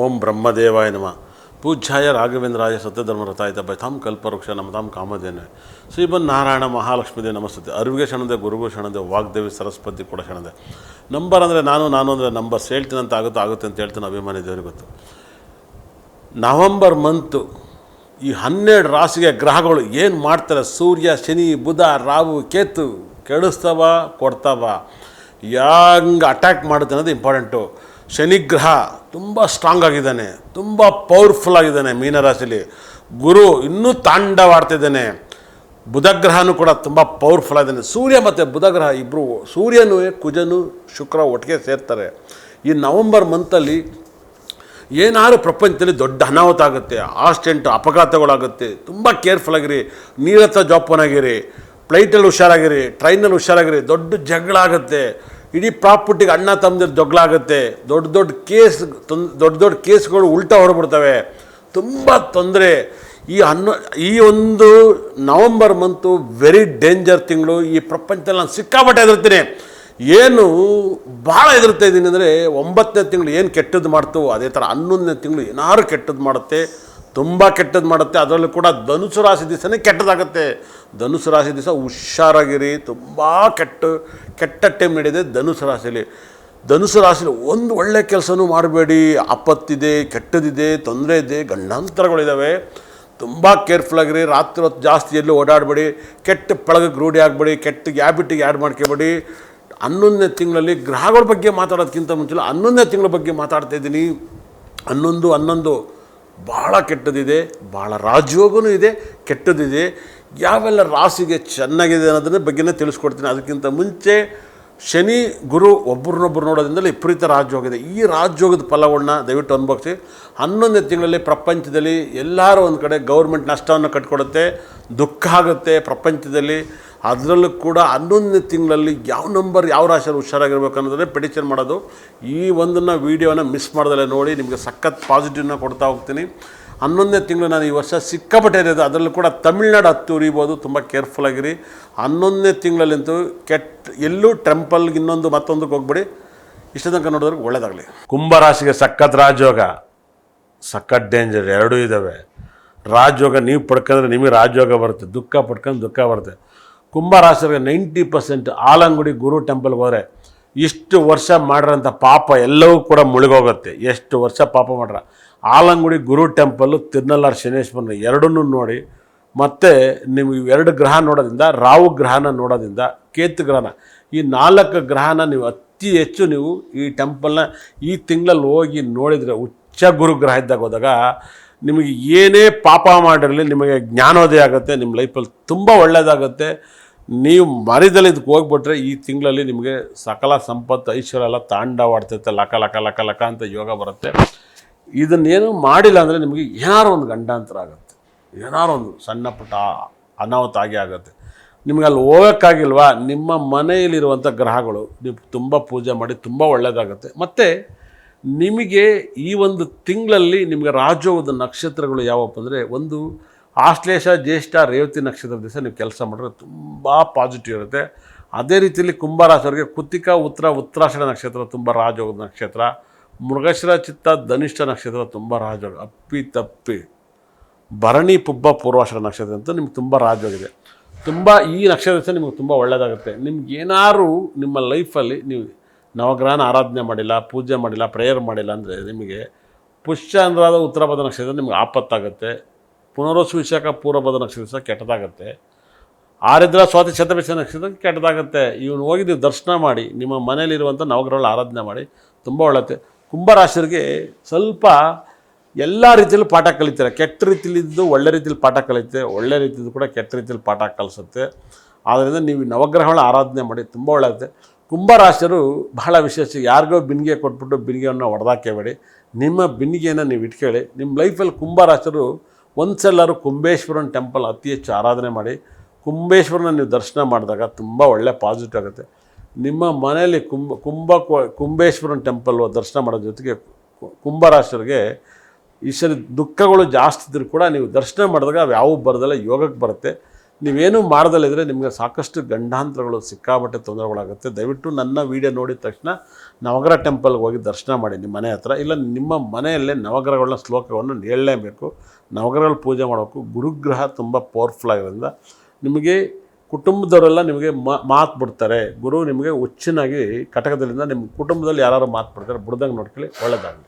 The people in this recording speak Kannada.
ಓಂ ಬ್ರಹ್ಮದೇವಾಯ ನಮ. ಪೂಜ್ಯಾಯ ರಾಘವೇಂದ್ರಾಯ ಸತ್ಯಧರ್ಮರತಾಯಿತ ಬೈತಾಂ ಕಲ್ಪವೃಕ್ಷ ನಮತಾಂ ಕಾಮಧೇನೆ ಶ್ರೀಮನ್ ನಾರಾಯಣ ಮಹಾಲಕ್ಷ್ಮೀದೇ ನಮಸ್ತೆ ಅರಿವಿಗೆ ಶರಣದೆ ಗುರುಗೂ ಶರಣದೆ, ವಾಗ್ದೇವಿ ಸರಸ್ವತಿ ಕೂಡ ಕ್ಷಣದೆ ನಂಬರ್ ಅಂದರೆ ನಾನು ನಾನು ಅಂದರೆ ನಂಬರ್ಸ್ ಹೇಳ್ತೀನಂತ ಆಗುತ್ತೋ ಆಗುತ್ತೆ ಅಂತ ಹೇಳ್ತೀನಿ ಅಭಿಮಾನಿ ದೇವರಿಗೆ ಗೊತ್ತು. ನವಂಬರ್ ಮಂತು ಈ ಹನ್ನೆರಡು ರಾಶಿಗೆ ಗ್ರಹಗಳು ಏನು ಮಾಡ್ತಾರೆ? ಸೂರ್ಯ, ಶನಿ, ಬುಧ, ರಾಹು, ಕೇತು, ಕೆಡಿಸ್ತವ, ಕೊಡ್ತವ. ಹೆಂಗೆ ಅಟ್ಯಾಕ್ ಮಾಡುತ್ತೆ ಅನ್ನೋದು ಇಂಪಾರ್ಟೆಂಟು ಶನಿಗ್ರಹ ತುಂಬ ಸ್ಟ್ರಾಂಗ್ ಆಗಿದ್ದಾನೆ, ತುಂಬ ಪವರ್ಫುಲ್ ಆಗಿದ್ದಾನೆ ಮೀನರಾಶಿಲಿ. ಗುರು ಇನ್ನೂ ತಾಂಡವಾಡ್ತಿದ್ದಾನೆ. ಬುಧಗ್ರಹನೂ ಕೂಡ ತುಂಬ ಪವರ್ಫುಲ್ ಆಗಿದ್ದಾನೆ. ಸೂರ್ಯ ಮತ್ತು ಬುಧಗ್ರಹ ಇಬ್ಬರು ಸೂರ್ಯನೂ, ಕುಜನು, ಶುಕ್ರ ಒಟ್ಟಿಗೆ ಸೇರ್ತಾರೆ. ಈ ನವಂಬರ್ ಮಂತಲ್ಲಿ ಏನಾದರೂ ಪ್ರಪಂಚದಲ್ಲಿ ದೊಡ್ಡ ಅನಾಹುತ ಆಗುತ್ತೆ ಆಕ್ಸಿಡೆಂಟ್ ಅಪಘಾತಗಳಾಗುತ್ತೆ, ತುಂಬ ಕೇರ್ಫುಲ್ ಆಗಿರಿ ನೀರತ್ತ ಜೋಪಾನಾಗಿರಿ ಫ್ಲೈಟಲ್ಲಿ ಹುಷಾರಾಗಿರಿ ಟ್ರೈನಲ್ಲಿ ಹುಷಾರಾಗಿರಿ, ದೊಡ್ಡ ಜಗಳ ಆಗುತ್ತೆ. ಇಡೀ ಪ್ರಾಪರ್ಟಿಗೆ ಅಣ್ಣ ತಮ್ಮದಿರ ಜಗಳ ಆಗುತ್ತೆ. ದೊಡ್ಡ ದೊಡ್ಡ ಕೇಸ್ ತೊಂದ್ ದೊಡ್ಡ ದೊಡ್ಡ ಕೇಸ್ಗಳು ಉಲ್ಟಾ ಹೊರಬಿಡ್ತವೆ. ತುಂಬ ತೊಂದರೆ. ಈ ಹನ್ನೊ, ಈ ಒಂದು ನವಂಬರ್ ಮಂತು ವೆರಿ ಡೇಂಜರ್ ತಿಂಗಳು ಈ ಪ್ರಪಂಚದಲ್ಲಿ ನಾನು ಸಿಕ್ಕಾಪಟ್ಟೆ ಹೆದರ್ತೀನಿ ಏನು ಭಾಳ ಹೆದರ್ತಾ ಇದ್ದೀನಿ ಅಂದರೆ ಒಂಬತ್ತನೇ ತಿಂಗಳು ಏನು ಕೆಟ್ಟದ್ದು ಮಾಡ್ತು, ಅದೇ ಥರ ಹನ್ನೊಂದನೇ ತಿಂಗಳು ಏನಾದ್ರು ಕೆಟ್ಟದ್ದು ಮಾಡುತ್ತೆ. ತುಂಬ ಕೆಟ್ಟದ್ದು ಮಾಡುತ್ತೆ. ಅದರಲ್ಲೂ ಕೂಡ ಧನುಸು ರಾಶಿ ದಿವಸನೇ ಕೆಟ್ಟದಾಗುತ್ತೆ. ಧನುಸು ರಾಶಿ ದಿವಸ ಹುಷಾರಾಗಿರಿ. ತುಂಬ ಕೆಟ್ಟ ಕೆಟ್ಟ ಟೈಮ್ ನಡೆಯಿದೆ ಧನುಸು ರಾಶಿಯಲ್ಲಿ ಧನುಸು ರಾಶಿಲಿ ಒಂದು ಒಳ್ಳೆ ಕೆಲಸನೂ ಮಾಡಬೇಡಿ. ಆಪತ್ತಿದೆ, ಕೆಟ್ಟದಿದೆ, ತೊಂದರೆ ಇದೆ ಗಂಡಾಂತರಗಳಿದ್ದಾವೆ ತುಂಬ ಕೇರ್ಫುಲ್ ಆಗಿರಿ ರಾತ್ರಿ ಹೊತ್ತು ಜಾಸ್ತಿ ಎಲ್ಲೂ ಓಡಾಡಬೇಡಿ. ಕೆಟ್ಟ ಪಳಗಕ್ಕೆ ರೂಢಿ ಆಗಬೇಡಿ. ಕೆಟ್ಟ ಹ್ಯಾಬಿಟಿಗೆ ಆ್ಯಡ್ ಮಾಡ್ಕೋಬೇಡಿ. ಹನ್ನೊಂದನೇ ತಿಂಗಳಲ್ಲಿ ಗ್ರಹಗಳ ಬಗ್ಗೆ ಮಾತಾಡೋದಕ್ಕಿಂತ ಮುಂಚೆ ಹನ್ನೊಂದನೇ ತಿಂಗಳ ಬಗ್ಗೆ ಮಾತಾಡ್ತಾ ಇದ್ದೀನಿ. ಹನ್ನೊಂದು ಹನ್ನೊಂದು. ಭಾಳ ಕೆಟ್ಟದಿದೆ, ಭಾಳ ರಾಜಯೋಗನೂ ಇದೆ, ಕೆಟ್ಟದಿದೆ. ಯಾವೆಲ್ಲ ರಾಸಿಗೆ ಚೆನ್ನಾಗಿದೆ ಅನ್ನೋದನ್ನ ಬಗ್ಗೆನೇ ತಿಳಿಸ್ಕೊಡ್ತೀನಿ. ಅದಕ್ಕಿಂತ ಮುಂಚೆ ಶನಿ, ಗುರು ಒಬ್ಬರನ್ನೊಬ್ಬರು ನೋಡೋದ್ರಿಂದಲೇ ವಿಪರೀತ ರಾಜಯೋಗ ಈ ರಾಜಯೋಗದ ಫಲವನ್ನು ದಯವಿಟ್ಟು ಅನುಭವಿಸಿ. ಹನ್ನೊಂದನೇ ತಿಂಗಳಲ್ಲಿ ಪ್ರಪಂಚದಲ್ಲಿ ಎಲ್ಲರೂ ಒಂದು ಕಡೆ ಗೌರ್ಮೆಂಟ್ ನಷ್ಟವನ್ನು ಕಟ್ಕೊಡುತ್ತೆ, ದುಃಖ ಆಗುತ್ತೆ ಪ್ರಪಂಚದಲ್ಲಿ. ಅದರಲ್ಲೂ ಕೂಡ ಹನ್ನೊಂದನೇ ತಿಂಗಳಲ್ಲಿ ಯಾವ ನಂಬರ್ ಯಾವ ರಾಶಿಯಲ್ಲಿ ಹುಷಾರಾಗಿರ್ಬೇಕು ಅನ್ನೋದನ್ನೇ ಪ್ರಿಡಿಕ್ಷನ್ ಮಾಡೋದು. ಈ ಒಂದನ್ನು ವೀಡಿಯೋನ ಮಿಸ್ ಮಾಡ್ದಲ್ಲೇ ನೋಡಿ ನಿಮಗೆ ಸಖತ್ ಪಾಸಿಟಿವ್ನ ಕೊಡ್ತಾ ಹೋಗ್ತೀನಿ. ಹನ್ನೊಂದನೇ ತಿಂಗಳು ನಾನು ಈ ವರ್ಷ ಸಿಕ್ಕಾಪಟ್ಟೆ ಇರೋದು ಅದರಲ್ಲೂ ಕೂಡ ತಮಿಳ್ನಾಡು ಹತ್ತು ಉರಿಬೋದು. ತುಂಬ ಕೇರ್ಫುಲ್ ಆಗಿರಿ. ಹನ್ನೊಂದನೇ ತಿಂಗಳಲ್ಲಂತೂ ಕೆಟ್ಟ ಎಲ್ಲೂ ಟೆಂಪಲ್ಗೆ ಇನ್ನೊಂದು ಮತ್ತೊಂದಕ್ಕೆ ಹೋಗ್ಬಿಡಿ. ಇಷ್ಟ ತನಕ ನೋಡಿದ್ರೆ ಒಳ್ಳೇದಾಗಲಿ. ಕುಂಭರಾಶಿಗೆ ಸಖತ್ ರಾಜಯೋಗ. ಸಖತ್ ಡೇಂಜರ್ ಎರಡೂ ಇದ್ದಾವೆ ರಾಜಯೋಗ ನೀವು ಪಡ್ಕೊಂಡ್ರೆ ನಿಮಗೆ ರಾಜಯೋಗ ಬರುತ್ತೆ. ದುಃಖ ಪಡ್ಕೊಂಡು ದುಃಖ ಬರುತ್ತೆ. ಕುಂಭರಾಶಿಗೆ ನೈಂಟಿ ಪರ್ಸೆಂಟ್ ಆಲಂಗುಡಿ ಗುರು ಟೆಂಪಲ್ಗೆ ಹೋದರೆ ಇಷ್ಟು ವರ್ಷ ಮಾಡಿರೋಂಥ ಪಾಪ ಎಲ್ಲವೂ ಕೂಡ ಮುಳುಗೋಗುತ್ತೆ. ಎಷ್ಟು ವರ್ಷ ಪಾಪ ಮಾಡ್ರ. ಆಲಂಗುಡಿ ಗುರು ಟೆಂಪಲ್ಲು ತಿರುನಲ್ಲಾರ್ ಶನೇಶ್ವರನ ಎರಡನ್ನೂ ನೋಡಿ, ಮತ್ತು ನೀವು ಎರಡು ಗ್ರಹ ನೋಡೋದ್ರಿಂದ, ರಾಹು ಗ್ರಹನ ನೋಡೋದ್ರಿಂದ, ಕೇತು ಗ್ರಹನ, ಈ ನಾಲ್ಕು ಗ್ರಹನ ನೀವು ಅತಿ ಹೆಚ್ಚು ನೀವು ಈ ಟೆಂಪಲ್ನ ಈ ತಿಂಗಳಲ್ಲಿ ಹೋಗಿ ನೋಡಿದರೆ ಉಚ್ಚ ಗುರುಗ್ರಹ ಇದ್ದಾಗ ಹೋದಾಗ ನಿಮಗೆ ಏನೇ ಪಾಪ ಮಾಡಿರಲಿ, ನಿಮಗೆ ಜ್ಞಾನೋದಯ ಆಗುತ್ತೆ, ನಿಮ್ಮ ಲೈಫಲ್ಲಿ ತುಂಬ ಒಳ್ಳೆಯದಾಗುತ್ತೆ ನೀವು ಮರಿದಲ್ಲಿ ಇದಕ್ಕೆ ಹೋಗ್ಬಿಟ್ರೆ ಈ ತಿಂಗಳಲ್ಲಿ ನಿಮಗೆ ಸಕಲ ಸಂಪತ್ತು ಐಶ್ವರ್ಯ ಎಲ್ಲ ತಾಂಡವಾಡ್ತೈತೆ, ಲಕ ಲಕ ಲಕ ಲಕ ಅಂತ ಯೋಗ ಬರುತ್ತೆ. ಇದನ್ನೇನು ಮಾಡಿಲ್ಲ ಅಂದರೆ ನಿಮಗೆ ಏನಾರು ಒಂದು ಗಂಡಾಂತರ ಆಗುತ್ತೆ. ಏನಾರು ಒಂದು ಸಣ್ಣ ಪುಟ್ಟ ಅನಾಹುತ ಆಗಿ ಆಗುತ್ತೆ. ನಿಮಗೆ ಅಲ್ಲಿ ಹೋಗೋಕ್ಕಾಗಿಲ್ವಾ? ನಿಮ್ಮ ಮನೆಯಲ್ಲಿರುವಂಥ ಗ್ರಹಗಳು ನೀವು ತುಂಬ ಪೂಜೆ ಮಾಡಿ ತುಂಬ ಒಳ್ಳೆಯದಾಗುತ್ತೆ ಮತ್ತು ನಿಮಗೆ ಈ ಒಂದು ತಿಂಗಳಲ್ಲಿ ನಿಮಗೆ ರಾಜೋದ ನಕ್ಷತ್ರಗಳು ಯಾವಪ್ಪ ಅಂದರೆ ಒಂದು ಆಶ್ಲೇಷ ಜ್ಯೇಷ್ಠ ರೇವತಿ ನಕ್ಷತ್ರದ ದಿವಸ ನೀವು ಕೆಲಸ ಮಾಡಿದ್ರೆ ತುಂಬ ಪಾಸಿಟಿವ್ ಇರುತ್ತೆ. ಅದೇ ರೀತಿಯಲ್ಲಿ ಕುಂಭರಾಶಿಯವರಿಗೆ ಕುತ್ತಿಕ ಉತ್ತರ ಉತ್ತರಾಶನ ನಕ್ಷತ್ರ ತುಂಬ ರಾಜಯೋಗದ ನಕ್ಷತ್ರ. ಮೃಗಶಿರ, ಚಿತ್ತ, ಧನಿಷ್ಠ ನಕ್ಷತ್ರ ತುಂಬ ರಾಜಯೋಗ. ಅಪ್ಪಿ ತಪ್ಪಿ. ಭರಣಿ, ಪುಬ್ಬ ಪೂರ್ವಾಷಾಢ ನಕ್ಷತ್ರ ಅಂತ ನಿಮ್ಗೆ ತುಂಬ ರಾಜೋಗಿದೆ ತುಂಬ ಈ ನಕ್ಷತ್ರ ದಿವಸ ನಿಮಗೆ ತುಂಬ ಒಳ್ಳೆಯದಾಗುತ್ತೆ ನಿಮ್ಗೆ ಏನಾದರೂ ನಿಮ್ಮ ಲೈಫಲ್ಲಿ ನೀವು ನವಗ್ರಹನ ಆರಾಧನೆ ಮಾಡಿಲ್ಲ, ಪೂಜೆ ಮಾಡಿಲ್ಲ ಪ್ರೇಯರ್ ಮಾಡಿಲ್ಲ ಅಂದರೆ ನಿಮಗೆ ಪುಷ್ಯ ಅಂದ್ರಾದ ಉತ್ತರ ಪದ ನಕ್ಷತ್ರ ನಿಮ್ಗೆ ಆಪತ್ತಾಗುತ್ತೆ. ಪುನರ್ವಸು ವಿಶಾಖ ಪೂರ್ವಬದ ನಕ್ಷತ್ರ ಕೆಟ್ಟದಾಗತ್ತೆ. ಆರಿದ್ರ ಸ್ವಾತಿ ಛತ್ರಪತಿ ನಕ್ಷತ್ರ ಕೆಟ್ಟದಾಗುತ್ತೆ. ಇವನು ಹೋಗಿ ನೀವು ದರ್ಶನ ಮಾಡಿ, ನಿಮ್ಮ ಮನೆಯಲ್ಲಿರುವಂಥ ನವಗ್ರಹಗಳ ಆರಾಧನೆ ಮಾಡಿ, ತುಂಬ ಒಳ್ಳತ್ತೆ ಕುಂಭರಾಶಿಯರಿಗೆ ಸ್ವಲ್ಪ ಎಲ್ಲ ರೀತಿಯಲ್ಲೂ ಪಾಠ ಕಲಿತಾರೆ. ಕೆಟ್ಟ ರೀತಿಯಲ್ಲಿದ್ದು ಒಳ್ಳೆ ರೀತಿಯಲ್ಲಿ ಪಾಠ ಕಲಿತೆ, ಒಳ್ಳೆ ರೀತಿಯದ್ದು ಕೂಡ ಕೆಟ್ಟ ರೀತಿಯಲ್ಲಿ ಪಾಠ ಕಲಿಸುತ್ತೆ. ಆದ್ದರಿಂದ ನೀವು ನವಗ್ರಹಗಳ ಆರಾಧನೆ ಮಾಡಿ ತುಂಬ ಒಳ್ಳೆಯತ್ತೆ ಕುಂಭರಾಶಿಯರು ಬಹಳ ವಿಶೇಷ. ಯಾರಿಗೋ ಬಿನ್ಗೆ ಕೊಟ್ಬಿಟ್ಟು ಬಿನ್ಗೆಯನ್ನು ಹೊಡೆದಾಕೇಬೇಡಿ ನಿಮ್ಮ ಬಿನ್ಗೆಯನ್ನು ನೀವು ಇಟ್ಕೊಳ್ಳಿ ನಿಮ್ಮ ಲೈಫಲ್ಲಿ ಕುಂಭರಾಶಿಯರು ಒಂದು ಕುಂಬೇಶ್ವರನ ಟೆಂಪಲ್ ಅತಿ ಹೆಚ್ಚು ಆರಾಧನೆ ಮಾಡಿ ಕುಂಬೇಶ್ವರನ ನೀವು ದರ್ಶನ ಮಾಡಿದಾಗ ತುಂಬ ಒಳ್ಳೆ ಪಾಸಿಟಿವ್ ಆಗುತ್ತೆ. ನಿಮ್ಮ ಮನೆಯಲ್ಲಿ ಕುಂಭ ಕುಂಭ ಕುಂಬೇಶ್ವರನ ಟೆಂಪಲ್ ದರ್ಶನ ಮಾಡೋದ್ರ ಜೊತೆಗೆ ಕುಂಭರಾಶರಿಗೆ ಈ ಸರಿ ದುಃಖಗಳು ಜಾಸ್ತಿ ಇದ್ದರೂ ಕೂಡ ನೀವು ದರ್ಶನ ಮಾಡಿದಾಗ ಅವು ಯಾವ ಬರೋದಲ್ಲ, ಯೋಗಕ್ಕೆ ಬರುತ್ತೆ. ನೀವೇನು ಮಾಡ್ದಲ್ಲಿದ್ದರೆ ನಿಮಗೆ ಸಾಕಷ್ಟು ಗಂಡಾಂತರಗಳು ಸಿಕ್ಕಾಬಟ್ಟೆ ತೊಂದರೆಗಳಾಗುತ್ತೆ. ದಯವಿಟ್ಟು ನನ್ನ ವಿಡಿಯೋ ನೋಡಿದ ತಕ್ಷಣ ನವಗ್ರಹ ಟೆಂಪಲ್ಗೆ ಹೋಗಿ ದರ್ಶನ ಮಾಡಿ ನಿಮ್ಮ ಮನೆ ಹತ್ರ. ಇಲ್ಲ, ನಿಮ್ಮ ಮನೆಯಲ್ಲೇ ನವಗ್ರಹಗಳನ್ನ ಶ್ಲೋಕವನ್ನು ಹೇಳಲೇಬೇಕು. ನವಗ್ರಹಗಳು ಪೂಜೆ ಮಾಡಬೇಕು ಗುರುಗ್ರಹ ತುಂಬ ಪವರ್ಫುಲ್ ಆಗಿರೋದ್ರಿಂದ ನಿಮಗೆ ಕುಟುಂಬದವರೆಲ್ಲ ನಿಮಗೆ ಮಾತು ಬಿಡ್ತಾರೆ. ಗುರು ನಿಮಗೆ ಹುಚ್ಚಿನಾಗಿ ಕಟಕದಲ್ಲಿಂದ ನಿಮ್ಮ ಕುಟುಂಬದಲ್ಲಿ ಯಾರು ಮಾತು ಬಿಡ್ತಾರೆ. ಬಿಡ್ದಂಗೆ ನೋಡ್ಕೊಳ್ಳಿ ಒಳ್ಳೆಯದಾಗಲಿ